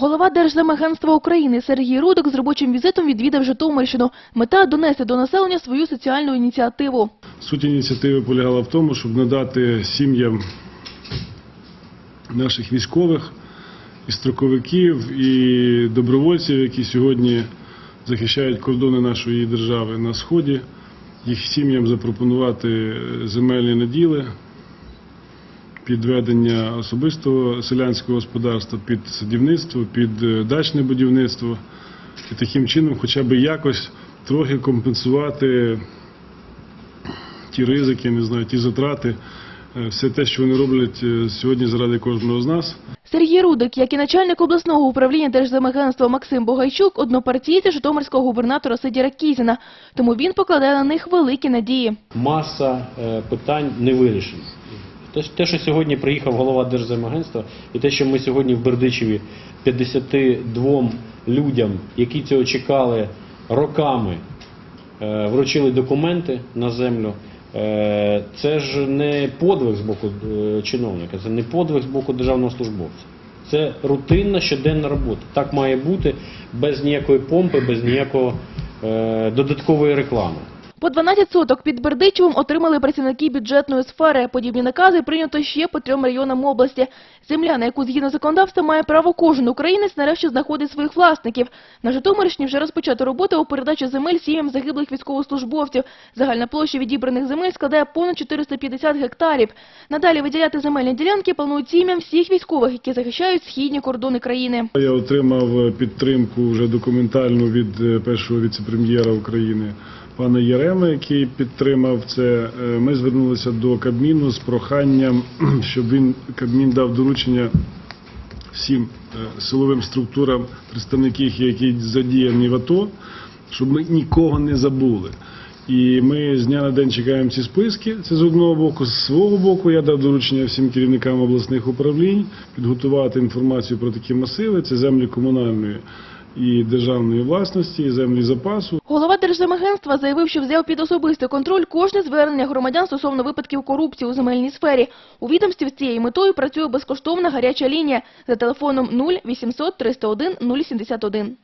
Голова Держземагентства України Сергій Рудик з робочим візитом відвідав Житомирщину. Мета – донести до населення свою соціальну ініціативу. Суть ініціативи полягала в тому, щоб надати сім'ям наших військових і строковиків, і добровольців, які сьогодні захищають кордони нашої держави на сході, їх сім'ям запропонувати земельні наділи під ведення особистого селянського господарства, під садівництво, під е, дачне будівництво, і таким чином, хоча б якось трохи компенсувати ті ризики, не знаю, ті затрати, е, все те, що вони роблять е, сьогодні заради кожного з нас. Сергій Рудик, як і начальник обласного управління Держземагентства Максим Богайчук, однопартійці житомирського губернатора Сидіра Кізіна. Тому він покладає на них великі надії. маса питань не вирішена. Те, що сьогодні приїхав голова Держземагентства, і те, що ми сьогодні в Бердичеві 52 людям, які цього чекали роками, е, вручили документи на землю. е, Це ж не подвиг з боку е, чиновника, це не подвиг з боку державного службовця. Це рутинна щоденна робота. Так має бути без ніякої помпи, без ніякої додаткової реклами. По 12 соток під Бердичевом отримали працівники бюджетної сфери. Подібні накази прийнято ще по трьом районам області. Земля, на яку згідно законодавства має право кожен українець, нарешті знаходить своїх власників. На Житомирщині вже розпочато робота у передачі земель сім'ям загиблих військовослужбовців. Загальна площа відібраних земель складає понад 450 гектарів. Надалі виділяти земельні ділянки планують сім'ям всіх військових, які захищають східні кордони країни. Я отримав е, підтримку вже документальну від е, першого віцепрем'єра України пана Єрема, який підтримав це. Е, Ми звернулися до Кабміну з проханням, щоб він Кабмін дав доручення всім е, силовим структурам, представників, які задіяні в АТО, щоб ми нікого не забули. І ми з дня на день чекаємо ці списки. Це з одного боку. З свого боку, я дав доручення всім керівникам обласних управлінь підготувати інформацію про такі масиви. Це землі комунальної і державної власності, і землі запасу. Голова Держземагентства заявив, що взяв під особистий контроль кожне звернення громадян стосовно випадків корупції у земельній сфері. У відомстві з цією метою працює безкоштовна гаряча лінія за телефоном 0 800 301 071.